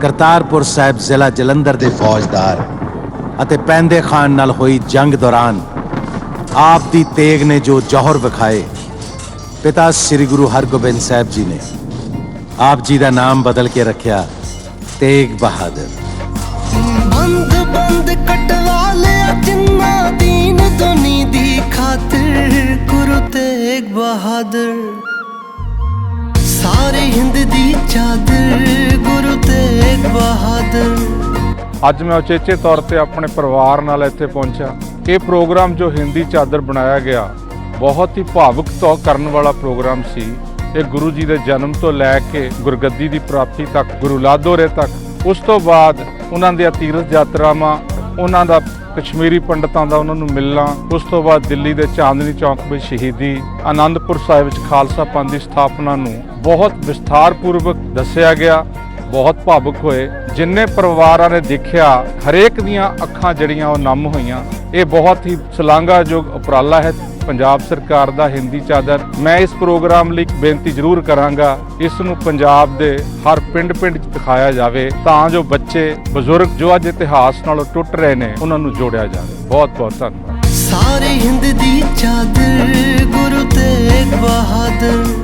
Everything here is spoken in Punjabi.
ਕਰਤਾਰਪੁਰ ਸਾਹਿਬ ਜ਼ਿਲ੍ਹਾ ਜਲੰਧਰ ਦੇ ਫੌਜਦਾਰ ਅਤੇ ਪੈਂਦੇ ਖਾਨ ਨਾਲ ਹੋਈ ਜੰਗ ਦੌਰਾਨ ਆਪ ਦੀ ਤੇਗ ਨੇ ਜੋ ਜੌਹਰ ਵਿਖਾਏ, ਪਿਤਾ ਸ੍ਰੀ ਗੁਰੂ ਹਰਗੋਬਿੰਦ ਸਾਹਿਬ ਜੀ ਨੇ ਆਪ ਜੀ ਦਾ ਨਾਮ ਬਦਲ ਕੇ ਰੱਖਿਆ ਤੇਗ ਬਹਾਦਰ। ਬੰਦ ਬੰਦ ਕਟਵਾ ਲਿਆ ਜਿੰਨਾ ਦੀਨ ਦੁਨੀ ਦੀ ਖਾਤਰ ਗੁਰੂ ਤੇਗ ਬਹਾਦਰ। ਸਾਰੇ ਹਿੰਦ ਦੀ ਚਾਦਰ ਗੁਰੂ ਅੱਜ ਮੈਂ ਉਚੇਚੇ ਤੌਰ ਤੇ ਆਪਣੇ ਪਰਿਵਾਰ ਨਾਲ ਇੱਥੇ ਪਹੁੰਚਿਆ। ਇਹ ਪ੍ਰੋਗਰਾਮ ਜੋ ਹਿੰਦੀ ਚਾਦਰ ਬਣਾਇਆ ਗਿਆ, ਬਹੁਤ ਹੀ ਭਾਵੁਕ ਤੋਂ ਕਰਨ ਵਾਲਾ ਪ੍ਰੋਗਰਾਮ ਸੀ। ਇਹ ਗੁਰੂ ਜੀ ਦੇ ਜਨਮ ਤੋਂ ਲੈ ਕੇ ਗੁਰਗੱਦੀ ਦੀ ਪ੍ਰਾਪਤੀ ਤੱਕ, ਗੁਰੂ ਲਾਧੋਰੇ ਤੱਕ, ਉਸ ਤੋਂ ਬਾਅਦ ਉਹਨਾਂ ਦੀਆਂ ਤੀਰਥ ਯਾਤਰਾਵਾਂ, ਉਹਨਾਂ ਦਾ ਕਸ਼ਮੀਰੀ ਪੰਡਤਾਂ ਦਾ ਉਹਨਾਂ ਨੂੰ ਮਿਲਣਾ, ਉਸ ਤੋਂ ਬਾਅਦ ਦਿੱਲੀ ਦੇ ਚਾਂਦਨੀ ਚੌਕ ਵਿੱਚ ਸ਼ਹੀਦੀ, ਆਨੰਦਪੁਰ ਸਾਹਿਬ ਵਿੱਚ ਖਾਲਸਾ ਪੰਥ ਦੀ ਸਥਾਪਨਾ ਨੂੰ ਬਹੁਤ ਵਿਸਥਾਰਪੂਰਵਕ ਦੱਸਿਆ ਗਿਆ, ਬਹੁਤ ਭਾਵੁਕ ਹੋਏ। ਜਿੰਨੇ ਪਰਿਵਾਰਾਂ ਨੇ ਦੇਖਿਆ, ਹਰੇਕ ਦੀਆਂ ਅੱਖਾਂ ਜੜੀਆਂ ਉਹ ਨਮ ਹੋਈਆਂ। ਇਹ ਬਹੁਤ ਹੀ ਸ਼ਲਾਘਾਯੋਗ ਉਪਰਾਲਾ ਹੈ। ਪੰਜਾਬ ਸਰਕਾਰ ਦਾ ਹਿੰਦੀ ਚਾਦਰ। ਮੈਂ ਇਸ ਪ੍ਰੋਗਰਾਮ ਲਈ ਬੇਨਤੀ ਜ਼ਰੂਰ ਕਰਾਂਗਾ, ਇਸ ਨੂੰ ਪੰਜਾਬ ਦੇ ਹਰ ਪਿੰਡ-ਪਿੰਡ 'ਚ ਦਿਖਾਇਆ ਜਾਵੇ, ਤਾਂ ਜੋ ਬੱਚੇ, ਬਜ਼ੁਰਗ ਜੋ ਅੱਜ ਇਤਿਹਾਸ ਨਾਲੋਂ ਟੁੱਟ ਰਹੇ ਨੇ, ਉਹਨਾਂ ਨੂੰ ਜੋੜਿਆ ਜਾਵੇ। ਬਹੁਤ ਬਹੁਤ ਧੰਨਵਾਦ। ਸਾਰੇ ਹਿੰਦ ਦੀ ਚਾਦਰ, ਗੁਰੂ ਤੇਗ ਬਹਾਦਰ।